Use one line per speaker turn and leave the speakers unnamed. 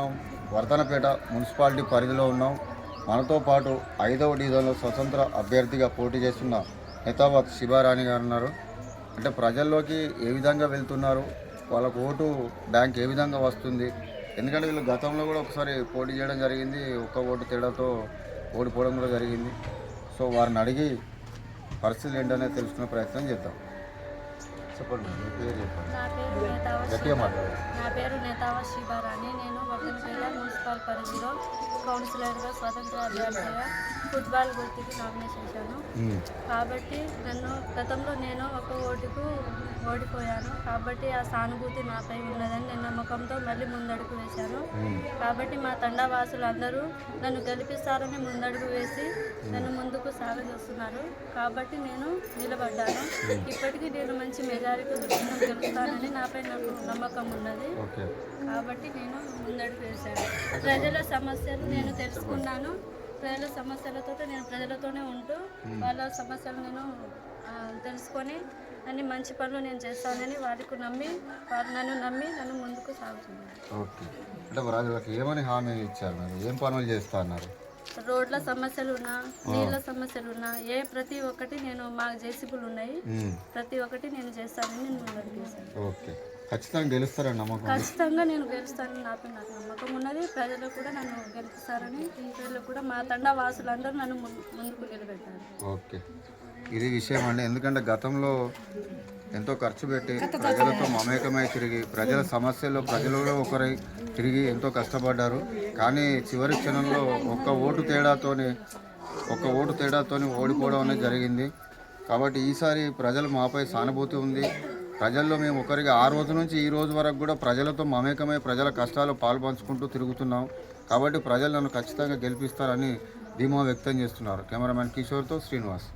మనం వర్ధనపేట మున్సిపాలిటీ పరిధిలో ఉన్నాం. మనతో పాటు ఐదవ డివిజన్లో స్వతంత్ర అభ్యర్థిగా పోటీ చేస్తున్న నేతావత్ శివారాణి గారు ఉన్నారు. అంటే ప్రజల్లోకి ఏ విధంగా వెళ్తున్నారు వాళ్ళకు ఓటు బ్యాంక్ ఏ విధంగా వస్తుంది ఎందుకంటే వీళ్ళు గతంలో కూడా ఒకసారి పోటీ చేయడం జరిగింది ఒక్క ఓటు తేడాతో ఓడిపోవడం కూడా జరిగింది. సో వారిని అడిగి పరిస్థితులు ఏంటనేది తెలుసుకునే ప్రయత్నం చేద్దాం. చెప్పండి మీ పేరు చెప్పండి.
నా పేరు నేతావ
గట్టిగా
నా పేరు నేతావ శివరాణి. నేను వర్ధనపేట మున్సిపల్ పరిధిలో కౌన్సిలర్గా స్వతంత్ర అభ్యర్థిగా ఫుట్బాల్ గుర్తుకి నామినేషన్ చేశాను. కాబట్టి నన్ను గతంలో నేను ఒక ఓటుకు ఓడిపోయాను. కాబట్టి ఆ సానుభూతి నాపై ఉన్నదని నేను నమ్మకంతో మళ్ళీ ముందడుగు వేశాను. కాబట్టి మా తండావాసులు అందరూ నన్ను గెలిపిస్తారని ముందడుగు వేసి నన్ను ముందుకు సాగజేస్తున్నారు కాబట్టి నేను నిలబడ్డాను. ఇప్పటికీ నేను మంచి మెజారిటీ గెలుస్తానని నాపై నాకు నమ్మకం ఉన్నది. కాబట్టి నేను ముందడుగు వేశాను. ప్రజల సమస్యలు నేను తెలుసుకున్నాను. ప్రజల సమస్యలతో నేను ప్రజలతోనే ఉంటూ వాళ్ళ సమస్యలు నేను తెలుసుకొని అన్ని మంచి పనులు నేను చేస్తానని వారికి నమ్మి వారు నన్ను నమ్మి నన్ను ముందుకు సాగుతున్నారు.
ఓకే. అంటే ప్రజలకు ఏమని హామీ ఇచ్చారు మీరు? ఏం పనులు చేస్తా అన్నారు?
రోడ్ల సమస్యలు ఉన్నా నీళ్ళ సమస్యలు ఉన్నా ఏ ప్రతి ఒక్కటి నేను మా జేసీబులు ఉన్నాయి. ప్రతి ఒక్కటి నేను చేస్తానని నేను
ఓకే. ఖచ్చితంగా గెలుస్తారని నమ్మకం?
ఖచ్చితంగా నేను గెలుస్తానని నాపై నాకు నమ్మకం ఉన్నది. ప్రజలు కూడా నన్ను గెలిపిస్తారని ప్రజలు కూడా మా తండా వాసులందరూ నన్ను ముందు- ముందుకు నిలబెట్టారు.
ఓకే. ఇది విషయం అండి. ఎందుకంటే గతంలో ఎంతో ఖర్చు పెట్టి ప్రజలతో మమేకమై తిరిగి ప్రజల సమస్యల్లో ప్రజలలో ఒకరై తిరిగి ఎంతో కష్టపడ్డారు. కానీ చివరి క్షణంలో ఒక్క ఓటు తేడాతోని ఒక్క ఓటు తేడాతోని ఓడిపోవడం అనేది జరిగింది. కాబట్టి ఈసారి ప్రజలు మాపై సానుభూతి ఉంది. ప్రజల్లో మేము ఒకరికి ఆ రోజు నుంచి ఈ రోజు వరకు కూడా ప్రజలతో మమేకమై ప్రజల కష్టాలు పాల్పంచుకుంటూ తిరుగుతున్నాం. కాబట్టి ప్రజలు నన్ను ఖచ్చితంగా గెలిపిస్తారని ధీమా వ్యక్తం చేస్తున్నారు. కెమెరామెన్ కిషోర్తో శ్రీనివాస్.